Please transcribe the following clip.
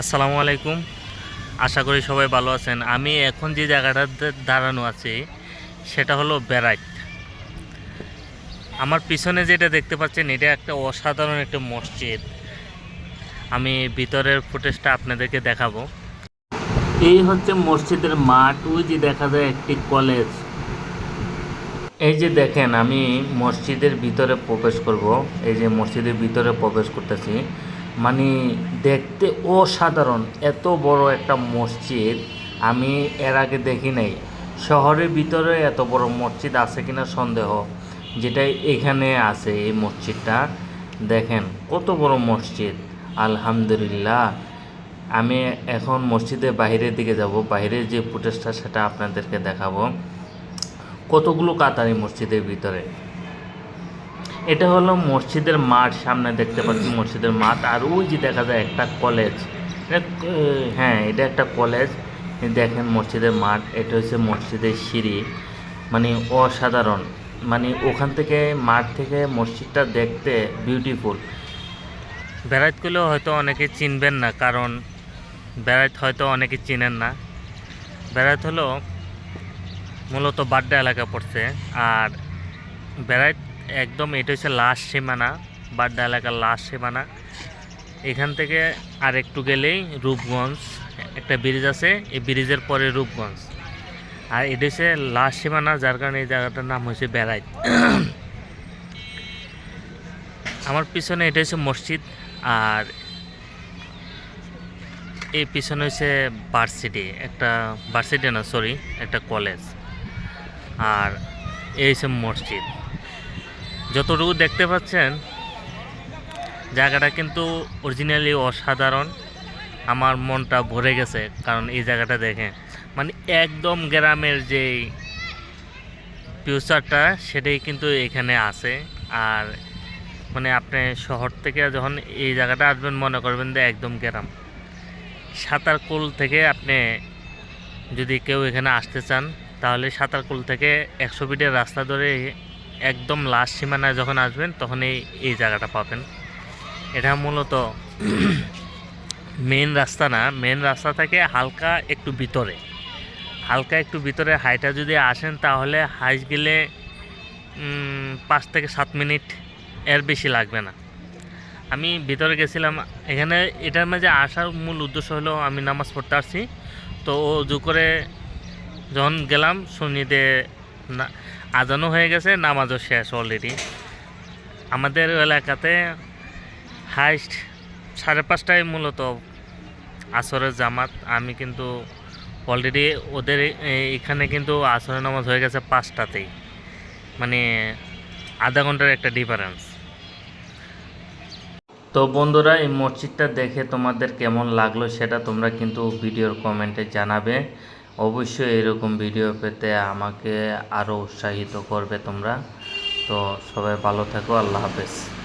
আসসালামু আলাইকুম। আশা করি সবাই ভালো আছেন। আমি এখন যে জায়গাটাতে দাঁড়ানো আছি, সেটা হলো বেড়াইত আমার পিছনে যেটা দেখতে পাচ্ছেন, এটা একটা অসাধারণ একটা মসজিদ। আমি ভিতরের ফুটেজটা আপনাদেরকে দেখাবো। এই হচ্ছে মসজিদের মাঠ, ওই যে দেখা যায় একটি কলেজ। এই যে দেখেন, আমি মসজিদের ভিতরে প্রবেশ করব। এই যে মসজিদের ভিতরে প্রবেশ করতেছি। মানে দেখতে অসাধারণ, এত বড় একটা মসজিদ আমি এর আগে দেখি নাই। শহরের ভিতরে এত বড় মসজিদ আছে কিনা সন্দেহ যেটা এখানে আছে এই মসজিদটা। দেখেন, কত বড় মসজিদ। আলহামদুলিল্লাহ, আমি এখন মসজিদের বাইরের দিকে যাব। বাইরের যে ফুটেজটা সেটা আপনাদেরকে দেখাবো। কতগুলো কাতারি মসজিদের ভিতরে? এটা হলো মসজিদের মাঠ, সামনে দেখতে পাচ্ছি মসজিদের মাঠ, আর ওই যে দেখা যায় একটা কলেজ হ্যাঁ এটা একটা কলেজ দেখেন মসজিদের মাঠ, এটা হচ্ছে মসজিদের সিঁড়ি। মানে অসাধারণ। মানে ওখান থেকে, মাঠ থেকে মসজিদটা দেখতে বিউটিফুল বেড়াইত করলেও হয়তো অনেকে চিনবেন না, কারণ বেড়াইত হয়তো অনেকে চিনেন না। বেড়াইত হলো মূলত বাড্ডা এলাকা পড়ছে, আর বেড়াইত একদম এটা হচ্ছে লাস্ট সীমানা বাড্ডা এলাকার লাস্ট সীমানা। এখান থেকে আর একটু গেলেই রূপগঞ্জ, একটা ব্রিজ আছে, এই ব্রিজের পরে রূপগঞ্জ। আর এটা হচ্ছে লাস্ট সীমানা, যার কারণে এই জায়গাটার নাম হচ্ছে বেড়াইত আমার পিছনে এটা হচ্ছে মসজিদ, আর এই পিছনে হচ্ছে ভার্সিটি একটা ভার্সিটি না সরি একটা কলেজ আর এই হচ্ছে মসজিদ। যতটুকু দেখতে পাচ্ছেন, জায়গাটা কিন্তু অরিজিনালি অসাধারণ। আমার মনটা ভরে গেছে কারণ এই জায়গাটা দেখে। মানে একদম গ্রামের যে ফিউচারটা সেটাই কিন্তু এখানে আছে। আর মানে আপনি শহর থেকে যখন এই জায়গাটা আসবেন, মনে করবেন যে একদম গ্রাম। সাঁতারকুল থেকে আপনি যদি কেউ এখানে আসতে চান, তাহলে সাঁতারকুল থেকে একশো ফিটের রাস্তা ধরে একদম লাস্ট সীমানায় যখন আসবেন তখন এই এই জায়গাটা পাবেন। এটা মূলত মেন রাস্তা না মেন রাস্তা থেকে হালকা একটু ভিতরে। হালকা একটু ভিতরে হাইটা যদি আসেন, তাহলে হাইস গেলে পাঁচ থেকে সাত মিনিট এর বেশি লাগবে না। আমি ভিতরে গেছিলাম, এখানে এটার মাঝে আসার মূল উদ্দেশ্য হলো, আমি নামাজ পড়তে আসছি। তো ও জু করে যখন গেলাম শুনিতে না আজানও হয়ে গেছে, নামাজও শেষ অলরেডি আমাদের এলাকাতে হাইস্ট সাড়ে পাঁচটায় মূলত আসরের জামাত। আমি কিন্তু অলরেডি ওদের এখানে কিন্তু আসরের নামাজ হয়ে গেছে পাঁচটাতেই। মানে আধা ঘণ্টার একটা ডিফারেন্স তো বন্ধুরা, এই মসজিদটা দেখে তোমাদের কেমন লাগল সেটা তোমরা কিন্তু ভিডিওর কমেন্টে জানাবে। অবশ্যই এরকম ভিডিও পেতে আমাকে আরও উৎসাহিত করবে তোমরা। তো সবাই ভালো থাকো, আল্লাহ হাফেজ।